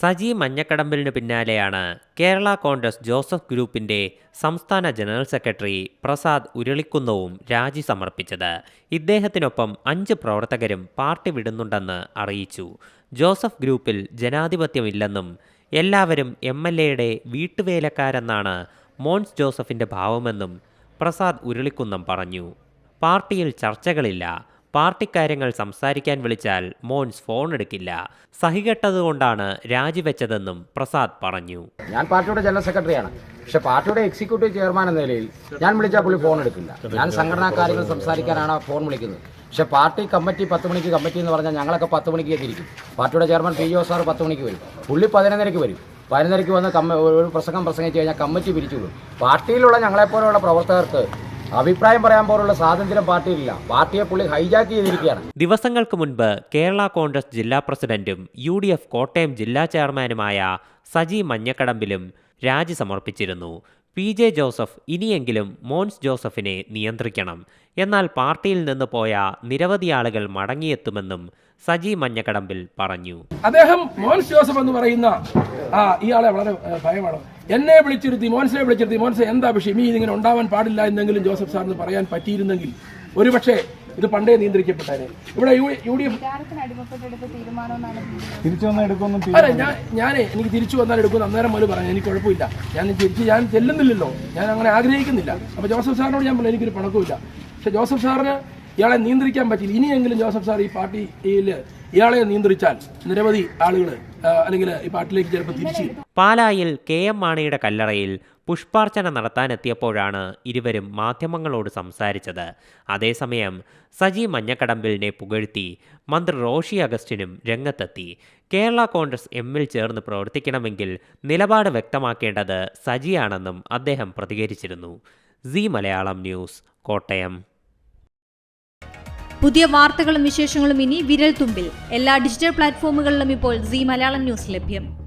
സജി മഞ്ഞക്കടമ്പലിന് പിന്നാലെയാണ് കേരള കോൺഗ്രസ് ജോസഫ് ഗ്രൂപ്പിന്റെ സംസ്ഥാന ജനറൽ സെക്രട്ടറി പ്രസാദ് ഉരുളിക്കുന്നവും രാജി സമർപ്പിച്ചത്. ഇദ്ദേഹത്തിനൊപ്പം അഞ്ച് പ്രവർത്തകരും പാർട്ടി വിടുന്നുണ്ടെന്ന് അറിയിച്ചു. ജോസഫ് ഗ്രൂപ്പിൽ ജനാധിപത്യമില്ലെന്നും എല്ലാവരും എം എൽ എയുടെ വീട്ടുവേലക്കാരെന്നാണ് മോൻസ് ജോസഫിന്റെ ഭാവമെന്നും പ്രസാദ് ഉരുളിക്കുന്നം പറഞ്ഞു. പാർട്ടിയിൽ ചർച്ചകളില്ല പാർട്ടിക്കാര്യങ്ങൾ സംസാരിക്കാൻ വിളിച്ചാൽ മോൻസ് ഫോൺ എടുക്കില്ല സഹികെട്ടതുകൊണ്ടാണ് രാജിവെച്ചതെന്നും പ്രസാദ് പറഞ്ഞു. ഞാൻ പാർട്ടിയുടെ ജനറൽ സെക്രട്ടറിയാണ്. പക്ഷെ പാർട്ടിയുടെ എക്സിക്യൂട്ടീവ് ചെയർമാൻ എന്ന നിലയിൽ ഞാൻ വിളിച്ചാൽ പുള്ളി ഫോൺ എടുക്കില്ല ഞാൻ സംഘടനാ കാര്യങ്ങൾ സംസാരിക്കാനാണ് ഫോൺ വിളിക്കുന്നത്. പക്ഷെ പാർട്ടി കമ്മിറ്റി പത്ത് മണിക്ക് കമ്മിറ്റി എന്ന് പറഞ്ഞാൽ ഞങ്ങളൊക്കെ പത്ത് മണിക്ക് തിരിക്കും പാർട്ടിയുടെ ചെയർമാൻ പി ഒ സാർ പത്ത് മണിക്ക് വരും. പുള്ളി പതിനൊന്നരയ്ക്ക് വരും. പതിനൊന്നരയ്ക്ക് വന്ന് കമ്മ ഒരു പ്രസംഗം പ്രസംഗിച്ച് കഴിഞ്ഞാൽ കമ്മിറ്റി പിരിച്ചു വിടും പാർട്ടിയിലുള്ള ഞങ്ങളെപ്പോലെയുള്ള പ്രവർത്തകർക്ക് അഭിപ്രായം പറയാൻ പോലുള്ള സ്വാതന്ത്ര്യം പാർട്ടിയിലില്ല. പാർട്ടിയെ പുള്ളി ഹൈജാക്ക് ചെയ്തിരിക്കുകയാണ്. ദിവസങ്ങൾക്ക് മുൻപ് കേരള കോൺഗ്രസ് ജില്ലാ പ്രസിഡന്റും യു കോട്ടയം ജില്ലാ ചെയർമാനുമായ സജി മഞ്ഞക്കടമ്പിലും രാജി സമർപ്പിച്ചിരുന്നു പി. ജെ. ജോസഫ് ഇനിയെങ്കിലും മോൻസ് ജോസഫിനെ നിയന്ത്രിക്കണം. എന്നാൽ പാർട്ടിയിൽ നിന്ന് പോയ നിരവധി ആളുകൾ മടങ്ങിയെത്തുമെന്നും സജി മഞ്ഞക്കടമ്പിൽ പറഞ്ഞു. അദ്ദേഹം മോൻസ് ജോസഫ് എന്ന് പറയുന്ന ആ ഇയാളെ വളരെ ഭയമാണ്. എന്നെ വിളിച്ചിരുത്തി മോൻസിനെ വിളിച്ചിരുത്തി മോൻസ് എന്താ വിഷയം? ഈ ഇതിങ്ങനെ ഉണ്ടാവാൻ പാടില്ല എന്നെങ്കിലും ജോസഫ് സാറിന് പറയാൻ പറ്റിയിരുന്നെങ്കിൽ ഒരുപക്ഷെ ഇത് പണ്ടേ നിയന്ത്രിക്കപ്പെട്ടേനെ ഇവിടെ യു ഡി എഫ് തിരിച്ചു വന്നാൽ എടുക്കുന്നു അല്ല ഞാൻ ഞാനേ എനിക്ക് തിരിച്ചു വന്നാൽ എടുക്കുന്നു അന്നേരം മുതൽ പറഞ്ഞു എനിക്ക് കുഴപ്പമില്ല. ഞാൻ തിരിച്ച് ഞാൻ ചെല്ലുന്നില്ലല്ലോ. ഞാൻ അങ്ങനെ ആഗ്രഹിക്കുന്നില്ല. അപ്പോൾ ജോസഫ് സാറിനോട് ഞാൻ പറഞ്ഞു എനിക്കൊരു പണക്കുമില്ല. പക്ഷെ ജോസഫ് സാറിന് ഇയാളെ നിയന്ത്രിക്കാൻ പറ്റില്ല. ഇനിയെങ്കിലും ജോസഫ് സാർ ഈ പാർട്ടിയിൽ ഇയാളെ നിയന്ത്രിച്ചാൽ നിരവധി ആളുകൾ അല്ലെങ്കിൽ ഈ പാർട്ടിയിലേക്ക് ചിലപ്പോൾ തിരിച്ചു പാലായിൽ കെ എം മാണിയുടെ കല്ലറയിൽ പുഷ്പാർച്ചന നടത്താനെത്തിയപ്പോഴാണ് ഇരുവരും മാധ്യമങ്ങളോട് സംസാരിച്ചത്. അതേസമയം സജി മഞ്ഞക്കടമ്പിലിനെ പുകഴ്ത്തി മന്ത്രി റോഷി അഗസ്റ്റിനും രംഗത്തെത്തി. കേരള കോൺഗ്രസ് എമ്മിൽ ചേർന്ന് പ്രവർത്തിക്കണമെങ്കിൽ നിലപാട് വ്യക്തമാക്കേണ്ടത് സജിയാണെന്നും അദ്ദേഹം പ്രതികരിച്ചിരുന്നു. C Malayalam news Kottayam. പുതിയ വാർത്തകളും വിശേഷങ്ങളും ഇനി വിരൽ തുമ്പിൽ എല്ലാ ഡിജിറ്റൽ പ്ലാറ്റ്ഫോമുകളിലും ഇപ്പോൾ സി മലയാളം ന്യൂസ് ലഭ്യം.